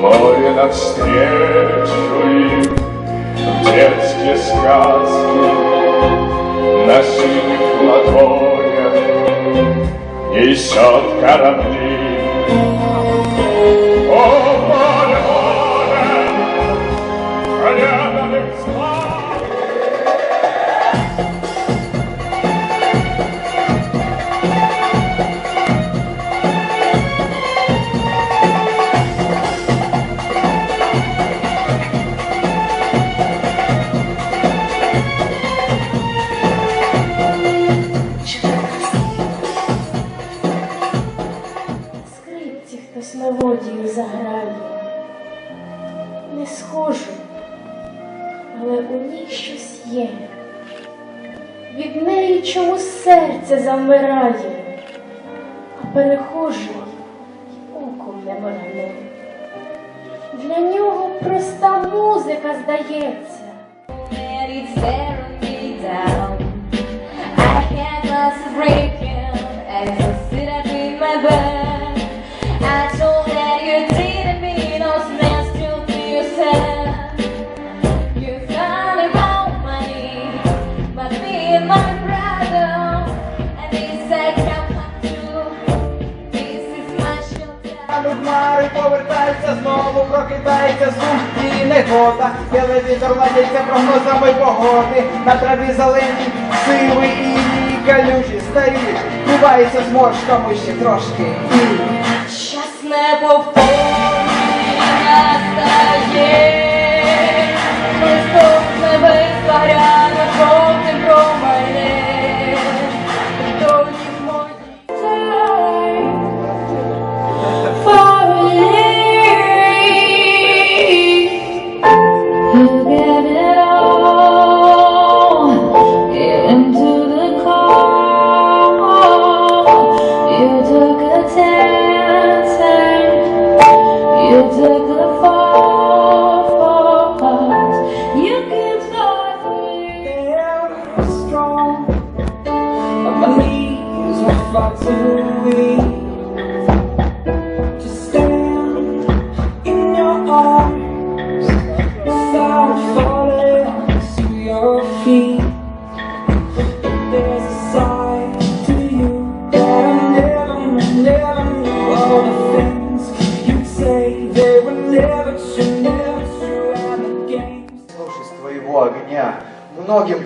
море навстречу им В детские сказки На синих ладонях Несет корабли від неї чому серце замирає, а перехожий оком не моргне. Для нього проста музика здається. down. I can't just break him as повертається знову, прокидається сум і негода. Телевізор ладиться прогнозами погоди. На траві зелені, сиви і калюжі старі. Бувається зморшками ще трошки. І Час неповторний настає, листок з небес take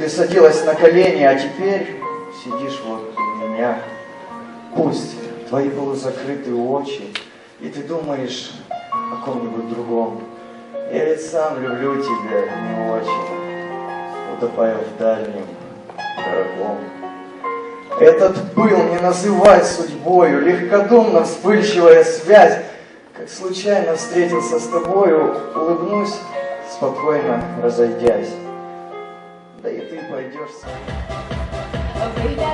ты садилась на колени, а теперь сидишь вот у меня. Пусть твои полузакрытые очи, и ты думаешь о ком-нибудь другом. Я ведь сам люблю тебя не очень, утопая в дальнем, дорогом. Этот пыл не называй судьбою, легкодумно вспыльчивая связь. Как случайно встретился с тобою, улыбнусь, спокойно разойдясь. Ты пойдешь сам.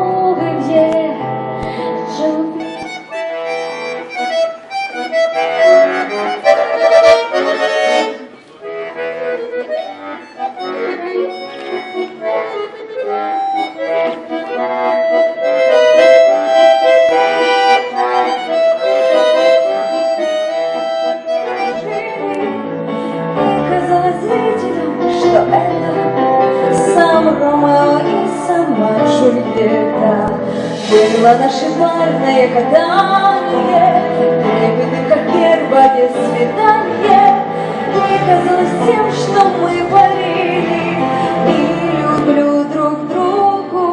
кошмарное катание, трепетным, как первое свидание. Мне казалось тем, что мы парили, и люблю друг другу.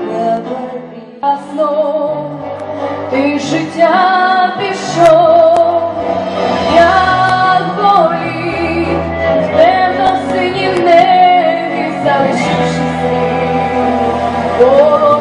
Говорить. Основ, ты життя небе, Oh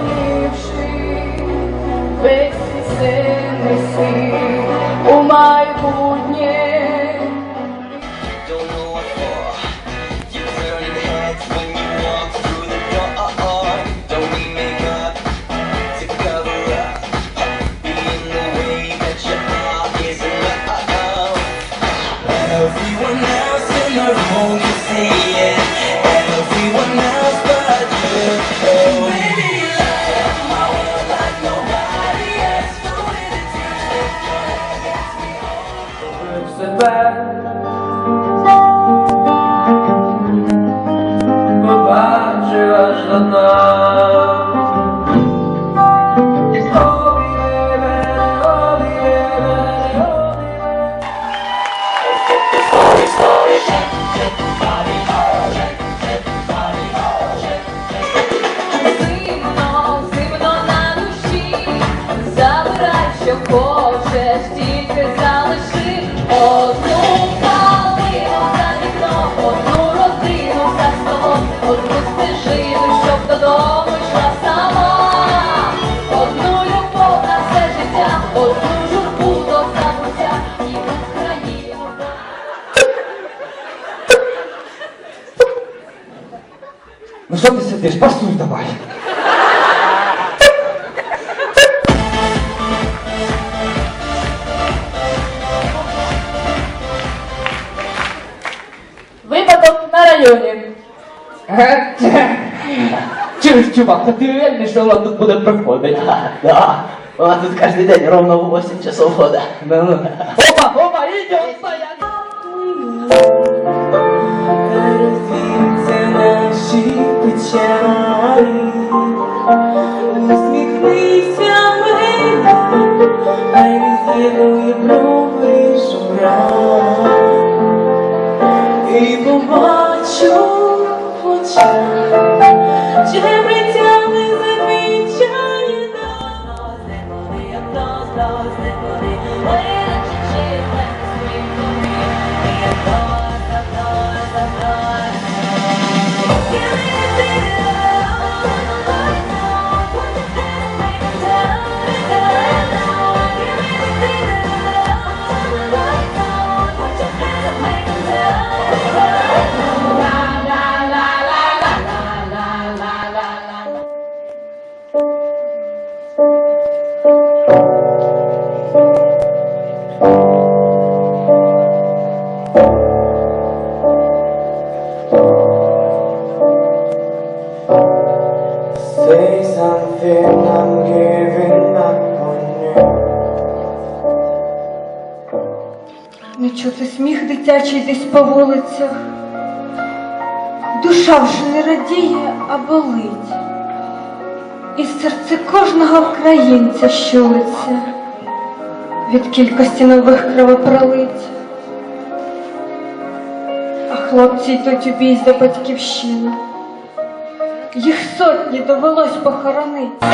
здесь, бастуй давай. потом на районе. Чуєш, чувак, ты уверен, что он тут буде проходити? А, да, у нас тут каждый день ровно в 8 часов хода. Ну, ну. Опа, опа, идем, стоять! печалі, усміхнись. чути сміх дитячий десь по вулицях. Душа вже не радіє, а болить, і серце кожного українця щулиться від кількості нових кровопролить. А хлопці йдуть у бій за батьківщину. Їх сотні довелось похоронити.